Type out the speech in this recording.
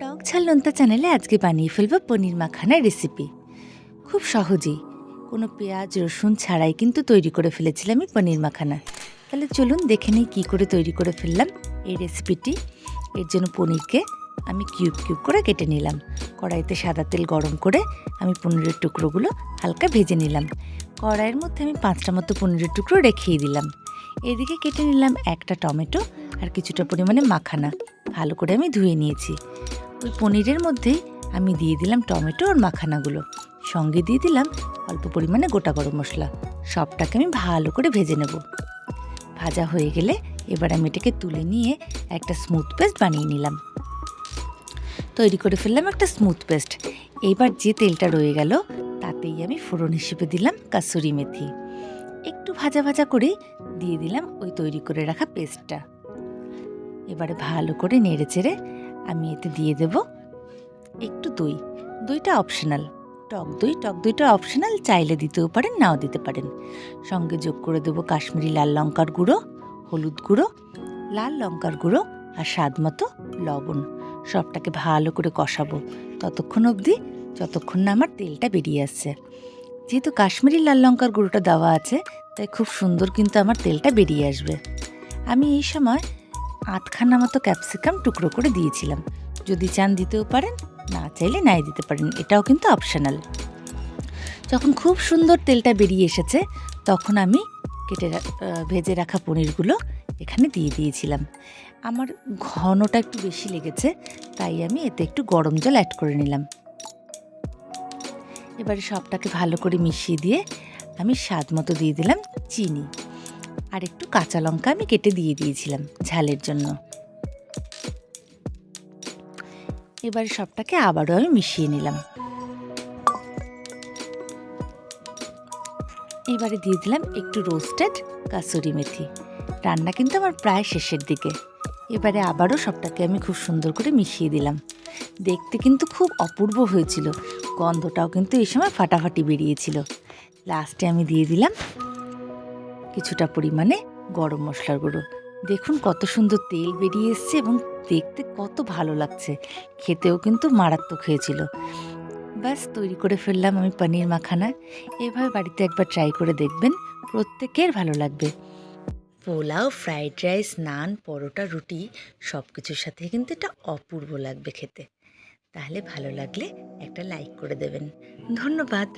টক ঝাল নোনতা চ্যানেলে আজকে বানিয়ে ফেলব পনির মাখানার রেসিপি খুব সহজেই। কোনো পেঁয়াজ, রসুন ছাড়াই কিন্তু তৈরি করে ফেলেছিলাম আমি পনির মাখানা। তাহলে চলুন দেখে নিই কী করে তৈরি করে ফেললাম এই রেসিপিটি এর জন্য পনিরকে আমি কিউব কিউব করে কেটে নিলাম। কড়াইতে সাদা তেল গরম করে আমি পনিরের টুকরোগুলো হালকা ভেজে নিলাম। কড়াইয়ের মধ্যে আমি পাঁচটা মতো পনিরের টুকরো রেখেই দিলাম। এদিকে কেটে নিলাম একটা টমেটো আর কিছুটা পরিমাণে মাখানা। ভালো করে আমি ধুয়ে নিয়েছি। ওই পনিরের মধ্যে আমি দিয়ে দিলাম টমেটো আর মাখানাগুলো। সঙ্গে দিয়ে দিলাম অল্প পরিমাণে গোটা গরম মশলা। সবটাকে আমি ভালো করে ভেজে নেব। ভাজা হয়ে গেলে এবার আমি এটাকে তুলে নিয়ে একটা স্মুথ পেস্ট বানিয়ে নিলাম। তৈরি করে ফেললাম একটা স্মুথ পেস্ট এইবার যে তেলটা রয়ে গেল, তাতেই আমি ফোড়ন হিসেবে দিলাম কাসুরি মেথি। একটু ভাজা ভাজা করে দিয়ে দিলাম ওই তৈরি করে রাখা পেস্টটা এবারে ভালো করে নেড়ে চেড়ে আমি এতে দিয়ে দেব একটু দই। দইটা অপশনাল টক দই, টক দইটা অপশনাল চাইলে দিতেও পারেন, নাও দিতে পারেন। সঙ্গে যোগ করে দেবো কাশ্মীরি লাল লঙ্কার গুঁড়ো, হলুদ গুঁড়ো, লাল লঙ্কার গুঁড়ো আর স্বাদ মতো লবণ। সবটাকে ভালো করে কষাবো। ততক্ষণ অবধি, যতক্ষণ না আমার তেলটা বেরিয়ে আসছে। যেহেতু কাশ্মীরি লাল লঙ্কার গুঁড়োটা দেওয়া আছে, তাই খুব সুন্দর কিন্তু আমার তেলটা বেরিয়ে আসবে। আমি এই সময় আটখানা মতো ক্যাপসিকাম টুকরো করে দিয়েছিলাম। যদি চান দিতেও পারেন, না চাইলে নাই দিতে পারেন, এটাও কিন্তু অপশনাল। যখন খুব সুন্দর তেলটা বেরিয়ে এসেছে, তখন আমি কেটে ভেজে রাখা পনিরগুলো এখানে দিয়ে দিয়েছিলাম। আমার ঘনটা একটু বেশি লেগেছে, তাই আমি এতে একটু গরম জল অ্যাড করে নিলাম। এবারে সবটাকে ভালো করে মিশিয়ে দিয়ে আমি স্বাদ মতো দিয়ে দিলাম চিনি। আর একটু কাঁচা লঙ্কা আমি কেটে দিয়ে দিয়েছিলাম ঝালের জন্য। এবার সবটাকে আবারও আমি মিশিয়ে নিলাম। এবারে দিয়ে দিলাম একটু রোস্টেড কাসুরি মেথি। রান্না কিন্তু আমার প্রায় শেষের দিকে। এবারে আবারও সবটাকে আমি খুব সুন্দর করে মিশিয়ে দিলাম। দেখতে কিন্তু খুব অপূর্ব হয়েছিল। গন্ধটাও কিন্তু এই সময় ফাটাফাটি বেরিয়েছিল। লাস্টে আমি দিয়ে দিলাম কিছুটা পরিমাণে গরম মশলার গুঁড়ো। দেখুন কত সুন্দর তেল বেরিয়ে এসছে এবং দেখতে কত ভালো লাগছে। খেতেও কিন্তু মারাত্মক হয়েছিল। ব্যাস, তৈরি করে ফেললাম আমি পনির মাখানা। এভাবে বাড়িতে একবার ট্রাই করে দেখবেন, প্রত্যেকের ভালো লাগবে। পোলাও ফ্রাইড রাইস নান, পরোটা, রুটি সব কিছুর সাথে কিন্তু এটা অপূর্ব লাগবে খেতে। তাহলে ভালো লাগলে একটা লাইক করে দেবেন। ধন্যবাদ।